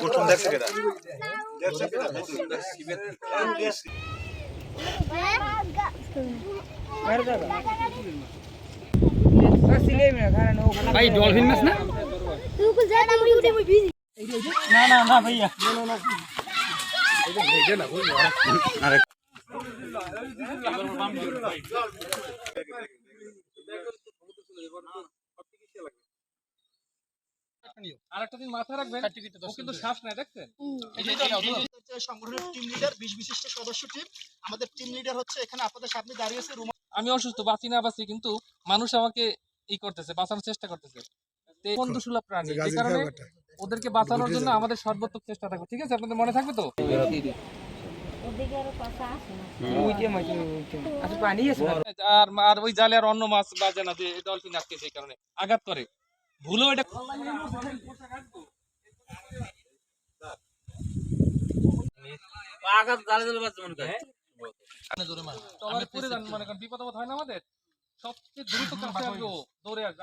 প্রথম দেখছে কেটা। ভাই ডলফিন মাছ না? না না না ভাইয়া। আরেকটা দিন মাথায় রাখবেন ও কিন্তু শ্বাস নেয় দেখছেন? সংগঠনের টিম লিডার বিশ বিশিষ্ট সদস্য টিম আমাদের টিম লিডার হচ্ছে এখানে আপনাদের সামনে দাঁড়িয়ে আমি অসুস্থ বাঁচি না বাঁচি কিন্তু মানুষ আমাকে ই করতেছে বাঁচানোর চেষ্টা করতেছে। বন্ধুসুলভ প্রাণী এই কারণে ওদেরকে বাঁচানোর জন্য আমাদের সর্বোত্তম চেষ্টা থাকবে ঠিক আছে? আপনাদের মনে থাকবে তো? আচ্ছা আর আর ওই জালে আর অন্য মাছ বাজে না যে ডলফিন আটকেছে এই কারণে। আঘাত করে। ভুলেও এটা আঘাত জালে জালে বাজছে মনে করে ট্রলারে পড়ে যান মনে করেন বিপদ হয় না আমাদের? সবচেয়ে দ্রুত কাছে আসবে দৌড়ে আসবে।